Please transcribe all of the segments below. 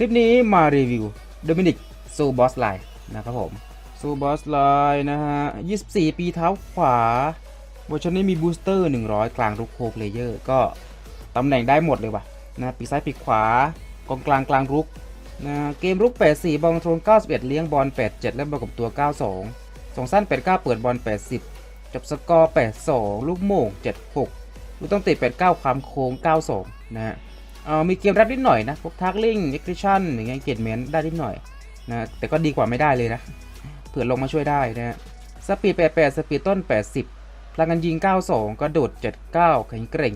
ลิปนี้มารีวิว Dominic s o b o s Line นะครับผม s o b o s Line นะฮะ 24 ปีเท้าขวาเวอร์ชันนี้มีบูสเตอร์ 100 กลางรุกโคเพลเยอร์ ก็ตำแหน่งได้หมดเลยว่ะนะปีซ้ายปีขวากองกลางกลางรุกนะเกมรุก 84 บอลโทน91 เลี้ยงบอล 87 และบอลกับตัว 92 ส่งสั้น 89 เปิดบอล 80 จบสกอร์ 82 ลูกโม่ง 76 ลูกต้องติด 89 ความโค้ง 92 นะฮะ ออมีเกมรับนิดหน่อยนะพวกทักลิงเอ็กซิชันอย่างเงี้ยเกตเมนได้นิดหน่อยนะแต่ก็ดีกว่าไม่ได้เลยนะเผื่อลงมาช่วยได้นะสปีด 88 สปีดต้น 80 พลังงานยิง 92 กระโดด 79 แข็งเกร่ง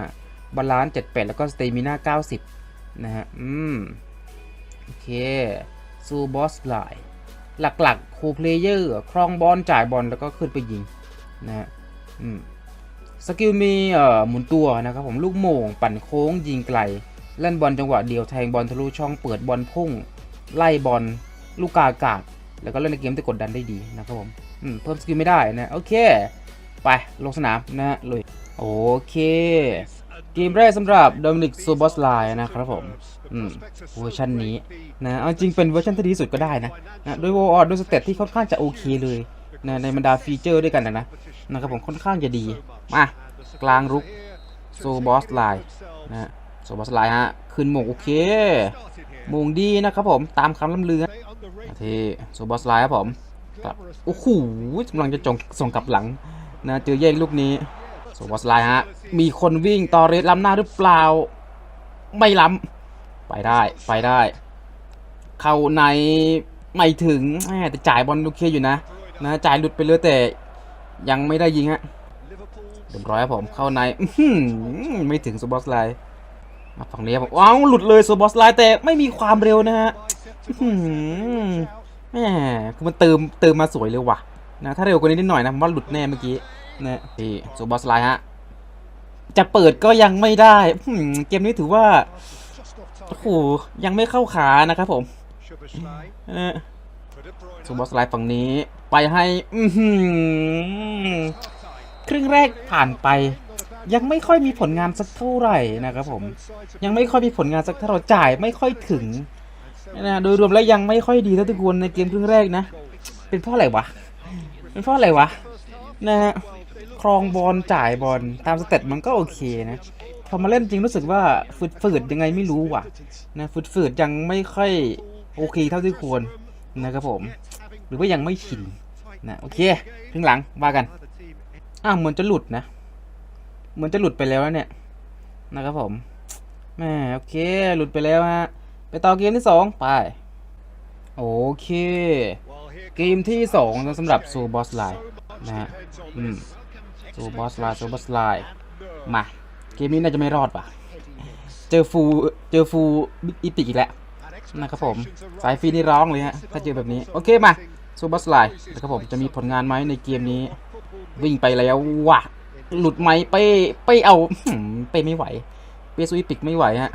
75 บาลานซ์ 78 แล้วก็สเตมิน่า 90 นะฮะ อืม โอเค ซูบอสไลหลักๆ คูเพลเยอร์ ครองบอลจ่ายบอลแล้วก็ขึ้นไปยิง นะฮะ อืม สกิลมีเอ่อหมุนตัวนะครับผมลูกโม่งปั่นโค้งยิงไกลเล่นบอลจังหวะเดียวแทงบอลทะลุช่องเปิดบอลพุ่ง ไล่บอลลูกกาอากาศ แล้วก็เล่นในเกมที่กดดันได้ดีนะครับผมเพิ่มสกิลไม่ได้นะโอเค ไปลงสนามนะเลยโอเค เกมแรกสำหรับ Dominic s u b o s l i นะครับผมอืมเวอร์ชันนี้นะเอาจริงเป็นเวอร์ชันที่ดีสุดก็ได้นะนะด้วยวอลด้วยสเตตที่ค่อนข้างจะโอเคเลย นในบรรดาฟีเจอร์ด้วยกันนะนะนะครับผมค่อนข้างจะดี มากลางรุกโซบอสไลน์นะฮะโซบอสไลน์ฮะขึ้นหมงโอเคมงดีนะครับผมตามคำล่ำลือที่โซบอสไลน์ครับผมกลับโอ้โหกำลังจะจงส่งกลับหลังนะเจอแย่งลูกนี้โซบอสไลน์ฮะมีคนวิ่งต่อเรสล้ำหน้าหรือเปล่า ไม่ล้ำไปได้ไปได้ เข้าในไม่ถึงแหมแต่จ่ายบอลโอเคอยู่นะ นะจ่ายหลุดไปเลยแต่ยังไม่ได้ยิงฮะเรียบร้อยครับผมเข้าในไม่ถึงโซบอสไลน์มาฝั่งนี้ครับผมว้าวหลุดเลยโซบอสไลน์แต่ไม่มีความเร็วนะฮะแหมคือมันเติมเติมมาสวยเลยว่ะนะถ้าเร็วกว่านี้นิดหน่อยนะผมว่าหลุดแน่เมื่อกี้นะนี่โซบอสไลน์ฮะจะเปิดก็ยังไม่ได้เกมนี้ถือว่าโอ้โหยังไม่เข้าขานะครับผมนะ โซบอสไลน์ฝั่งนี้ไปให้ครึ่งแรกผ่านไป ยังไม่ค่อยมีผลงานสักเท่าไหร่นะครับผม ยังไม่ค่อยมีผลงานสักเท่าไหร่จ่ายไม่ค่อยถึงนะโดยรวมแล้วยังไม่ค่อยดีเท่าทุกคนในเกมครึ่งแรกนะ เป็นเพราะอะไรวะ เป็นเพราะอะไรวะนะฮะครองบอลจ่ายบอลตามสเต็ปมันก็โอเคนะพอมาเล่นจริงรู้สึกว่าฝืดๆยังไงไม่รู้ว่ะนะฝืดๆยังไม่ค่อยโอเคเท่าที่ควร นะครับผม หรือว่ายังไม่ชินนะโอเคครึ่งหลังว่ากันอ้าวเหมือนจะหลุดนะ เหมือนจะหลุดไปแล้วเนี่ยนะครับผมแม่โอเคหลุดไปแล้วฮะไปต่อเกมที่สองไปโอเค เกมที่สองสำหรับโซบอสไลน์นะฮะอืมโซบอสไลน์โซบอสไลน์มาเกมนี้น่าจะไม่รอดว่ะ เจอฟูเจอฟูอีพิกอีกแล้ว นะครับผม สายฟรีนี่ร้องเลยฮะ ถ้าเจอแบบนี้ โอเคมาโซบอสไลน์นะครับผม จะมีผลงานไหมในเกมนี้ วิ่งไปแล้วว่ะ หลุดไหมเป้เป้เอาหืมเป้ไม่ไหว เป้ซุยปิกไม่ไหวฮะ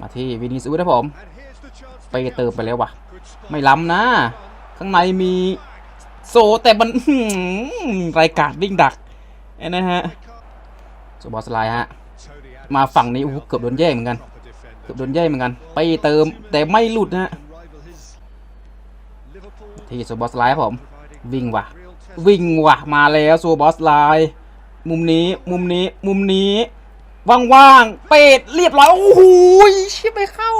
มาที่วินิสูนะผม เป้เติมไปแล้วว่ะ ไม่ล้ำนะ ข้างในมีโซแต่มันรายการวิ่งดักนะฮะโซบอสไลน์ฮะ มาฝั่งนี้โอ้เกือบโดนแย่งเหมือนกัน โดนแย่เหมือนกัน ไปเติมแต่ไม่หลุดนะฮะที่โซบอสไลน์ผม วิ่งว่ะ วิ่งว่ะ มาแล้วโซบอสไลน์มุมนี้มุมนี้มุมนี้ว่างๆเป็ดเรียบร้อยโอ้โหชิบไม่เข้า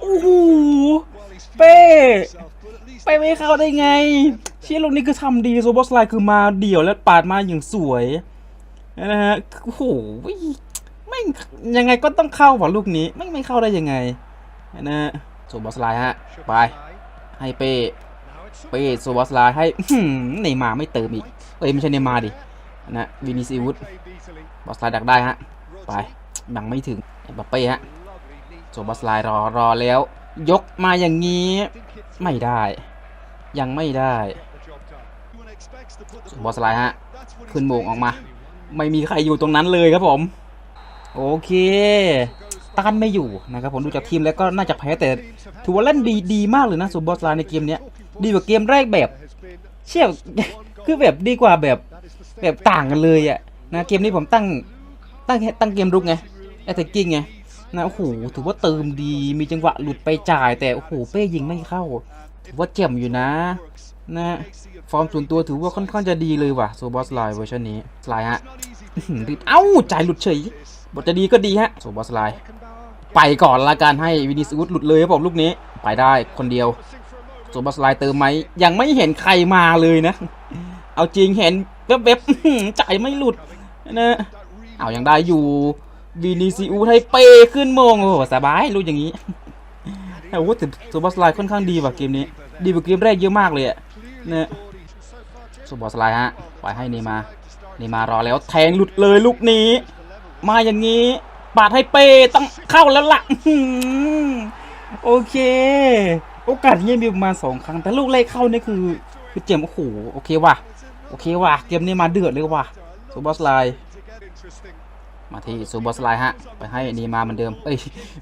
โอ้โหเป้ไปไม่เข้าได้ไง เชี่ยลูกนี้คือทำดีโซบอสไลน์คือมาเดี่ยวแล้วปาดมาอย่างสวยนะฮะโอ้โห ไม่ยังไงก็ต้องเข้าว่ะลูกนี้ไม่ไม่เข้าได้ยังไงนะฮะโซบอสไลฮะไปให้เป้เป้โซวัสลาให้เนมาไม่เติมอีกเอ้ยไม่ใช่เนมาดินะวินิซิวุฒบอสไลดักได้ฮะไปยังไม่ถึงบัปเป้ฮะโซบัสไลรอรอแล้ว ยกมาอย่างนี้ไม่ได้ ยังไม่ได้บอสไลฮะขึ้นโมงออกมา ไม่มีใครอยู่ตรงนั้นเลยครับผม โอเคต้านไม่อยู่นะครับผมดูจากทีมแล้วก็น่าจะแพ้แต่ถือว่าเล่นดีดีมากเลยนะส่วนบอสไลน์ในเกมเนี้ยดีกว่าเกมแรกแบบ เชี่ยคือแบบดีกว่าแบบแบบต่างกันเลยอะนะเกมนี้ผมตั้งตั้งตั้งเกมรุกไงแอตแทกกิ้งไงนะโอ้โหถือว่าเติมดีมีจังหวะหลุดไปจ่าย แต่โอ้โหเป้ยิงไม่เข้า ถือว่าเจ็มอยู่นะนะฟอร์มส่วนตัวถือว่าค่อนข้างจะดีเลยว่ะโซบอสไลน์เวอร์ชันนี้ไลน์ฮะอื้อหือรีบเอ้าจ่ายหลุดเฉย บทจะดีก็ดีฮะโซบอสไลน์ไปก่อนละกันให้วินิสอุดหลุดเลยครับผมลูกนี้ ไปได้คนเดียวโซบอสไลน์เติมไหมยังไม่เห็นใครมาเลยนะ เอาจริงเห็นแวบๆจ่ายไม่หลุดนะเอายังได้อยู่วินิซิอุสให้เปขึ้นโมงโอ้สบายรู้อย่างนี้แต่ว่าแต่โซบอสไลน์ค่อนข้างดีว่ะเกมนี้ ดีกว่าเกมแรกเยอะมากเลยอะนี่ยโซบอสไลน์ฮะปล่อยให้เนมาเนมารอแล้วแทงหลุดเลยลูกนี้ มาอย่างนี้ ปาดให้เป้ต้องเข้าแล้วล่ะโอเค โอกาสนี้มีประมาณสองครั้ง แต่ลูกแรกเข้านี่คือ คือเจมโอ้โหโอเคว่ะโอเคว่ะเกมนี้มาเดือดเลยว่ะโซบอสไลมาที่โซบอสไลฮะ ไปให้เนมาเหมือนเดิม เอ้ย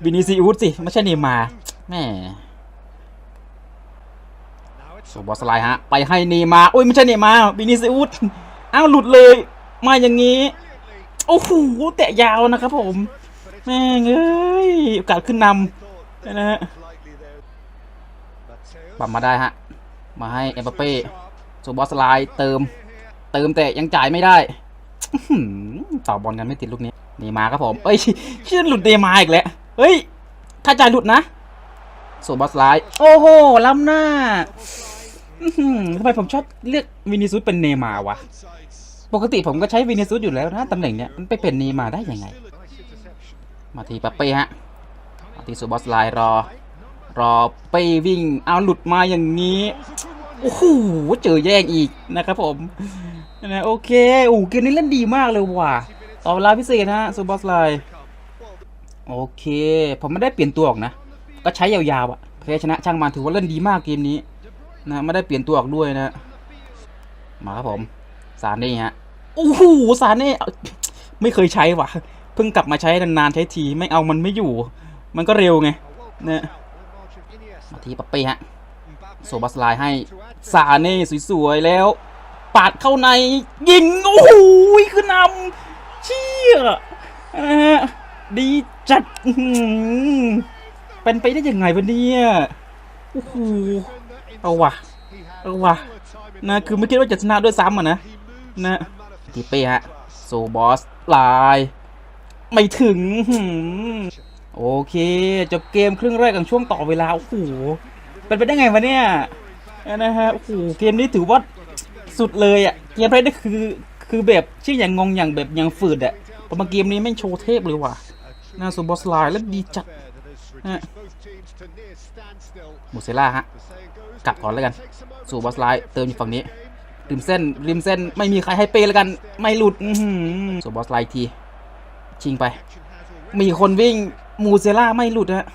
วินิซิอุสสิ ไม่ใช่เนมาแม่สูบอสไลฮะ ไปให้เนย์มาร์โอ้ยไม่ใช่เนย์มาร์วินิซิอุสอ้าวหลุดเลย มาอย่างนี้ โอ้โหแตะยาวนะครับผมแม่งเอ้ยโอกาสขึ้นนำนะฮะปรับมาได้ฮะ มาให้เอ็มบัปเป้สูบอสไลด์เติม เติมแต่ยังจ่ายไม่ได้ต่อบอลกันไม่ติดลูกนี้เนมาครับผมเอ้ยชื่อหลุดเนมาอีกแล้วเฮ้ยถ้าจ่ายหลุดนะสูบอสไลด์โอ้โหล้ำหน้าทำไมผมชอบเรียกวินิซุสเป็นเนมาวะ ปกติผมก็ใช้วินิซุสอยู่แล้วนะตำแหน่งเนี้ยมันไปเป็นนย์มาได้ยังไง มาทีปาเป้ฮะมาทีซูบอสไลน์รอ รอเป้วิ่งเอาหลุดมาอย่างนี้โอ้โหเจอแย่งอีกนะครับผมนะโอเคโอ้เกมนี้เล่นดีมากเลยว่ะต่อเวลาพิเศษนะซูบอสไลโอเค ผมไม่ได้เปลี่ยนตัวออกนะ ก็ใช้ยาวๆอะแพ้ชนะช่างมันถือว่าเล่นดีมากเกมนี้นะไม่ได้เปลี่ยนตัวออกด้วยนะ มาครับผมซาเน่ฮะ โอ้โหซาเน่ไม่เคยใช้ว่ะ เพิ่งกลับมาใช้นานๆใช้ทีไม่เอามันไม่อยู่ มันก็เร็วไงนะมาทีปัปเป้ฮะโซบัสไลให้ซาเน่สวยๆแล้ว ปาดเข้าในยิง โอ้โหขึ้นนำเชี่ยนะฮะดีจัดเป็นไปได้ยังไงวะเนี่ยโอ้โหเอาวะเอาวะนะคือไม่คิดว่าจะชนะด้วยซ้ำอะนะนะ ทีเป้ฮะโซบอสไลน์ไม่ถึงหืมโอเค จบเกมครึ่งแรกของช่วงต่อเวลา โอ้โหเป็นไปได้ไงวะเนี่ยนะฮะโอ้โหเกมนี้ถือว่าสุดเลยอะ เกมแรกนี่คือ คือแบบชื่ออย่างงงอย่างแบบอย่างฝืดอะแต่มาเกมนี้แม่งโชว์เทพเลยว่ะนะโซบอสไลน์แล้วดีจัดนะมูเซล่าฮะ กลับก่อนแล้วกัน สู่บอสไลน์เติมอยู่ฝั่งนี้ ริมเส้นริมเส้นไม่มีใครให้เปย์แล้วกัน ไม่หลุดอื้อหือสู่บอสไลที ชิงไป มีคนวิ่งมูเซล่าไม่หลุดฮะ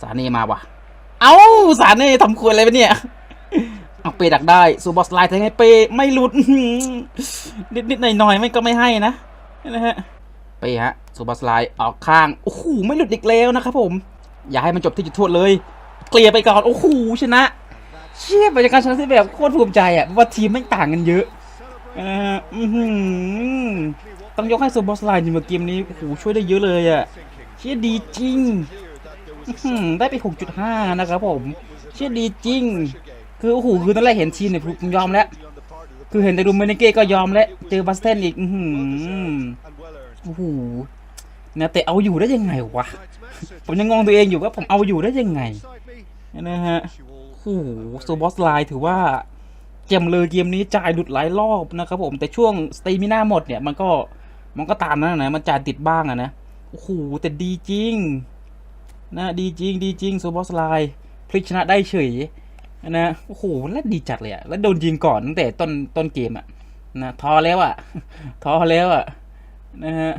สาเน่มาว่ะ เอ้าสาเน่ทำควยอะไรไปเนี่ยเอาเปย์ดักได้สู่บอสไลน์ทงให้เปย์ไม่หลุดนิดนิดหน่อยหน่อยๆไม่ก็ไม่ให้นะนะฮะเปย์ฮะสู่บอสไลน์ออกข้างโอ้โหไม่หลุดอีกแล้วนะครับผม อย่าให้มันจบที่จุดโทษเลย เคลียร์ไปก่อนโอ้โหชนะ เชี่ยบรรยากาศชนะที่แบบโคตรภูมิใจอะเพราะว่าทีมไม่ต่างกันเยอะอ่ออือหือต้องยกให้โซบอสไลน์ในเกมนี้โอ้โหช่วยได้เยอะเลยอะเชี่ยดีจริงอื้อหือได้ไป 6.5 นะครับผมเชี่ยดีจริง คือโอ้โหคือตอนแรกเห็นทีมเนี่ยผมยอมแล้ว คือเห็นแต่ดูเมเนเก้ก็ยอมแล้ว เจอบัสเทนอีกอือหือโอ้โหเนี่ยแต่เอาอยู่ได้ยังไงวะ ผมยังงงตัวเองอยู่ว่าผมเอาอยู่ได้ยังไงนะฮะ โอ้โหโซบอสไลน์ถือว่าเกมเลยเกมนี้จ่ายหลุดหลายรอบนะครับผมแต่ช่วงสเตมิน่าหมดเนี่ยมันก็มันก็ตามนั้นนะมันจ่ายติดบ้างอะนะโอ้โหแต่ดีจริงนะดีจริงดีจริงโซบอสไลน์พลิกชนะได้เฉยนะโอ้โหแล้วดีจัดเลยอะแล้วโดนยิงก่อนตั้งแต่ต้นต้นเกมอะนะทอแล้วอะทอแล้วอะนะฮะ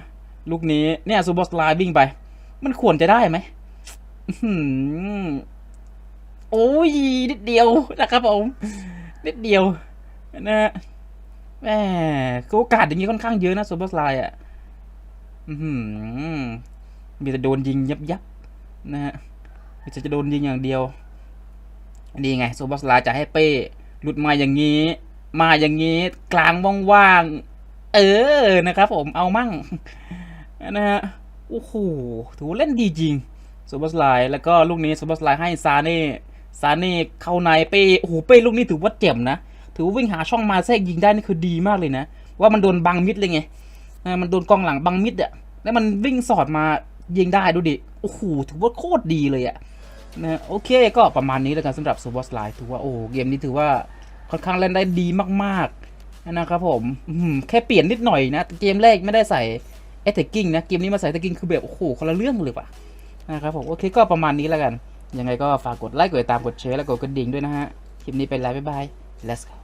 ลูกนี้เนี่ยโซบอสไลน์วิ่งไป มันควรจะได้ไหม โอ้ยนิดเดียวนะครับผม นิดเดียวนะฮะแหมโอกาสอย่างนี้ค่อนข้างเยอะนะซูเปอร์สไลด์อะอือหือมีแต่โดนยิงยับยับนะฮะมีแต่จะโดนยิงอย่างเดียวนี่ไงซูเปอร์สไลด์จะให้เป้หลุดมาอย่างนี้ มาอย่างนี้ กลางว่างๆเออนะครับ ผมเอามั่งนะฮะโอ้โหถือเล่นดีจริงซูเปอร์สไลด์แล้วก็ลูกนี้ซูเปอร์สไลด์ให้ซาเน่ ซาเน่เข้าในเป้โอ้โหเป้ลูกนี้ถือว่าเจ็บนะ ถือว่าวิ่งหาช่องมาแทรกยิงได้นี่คือดีมากเลยนะ ว่ามันโดนบังมิดเลยไงนะมันโดนกองหลังบังมิดอะแล้วมันวิ่งสอดมายิงได้ดูดิโอ้โหถือว่าโคตรดีเลยอะนะโอเคก็ประมาณนี้แล้วกันสำหรับซูเปอร์สไลด์ถือว่าโอ้เกมนี้ถือว่าค่อนข้างเล่นได้ดีมากๆนะครับผมอืมแค่เปลี่ยนนิดหน่อยนะ เกมแรกไม่ได้ใส่เอทกิ้งนะ เกมนี้มาใส่เอทกิ้งคือแบบโอ้โหคนละเรื่องเลยว่ะนะครับผมโอเคก็ประมาณนี้แล้วกัน ยังไงก็ฝากกดไลค์กดติดตามกดแชร์และกดกระดิ่งด้วยนะฮะ คลิปนี้ไปแล้วบ๊ายบาย let's go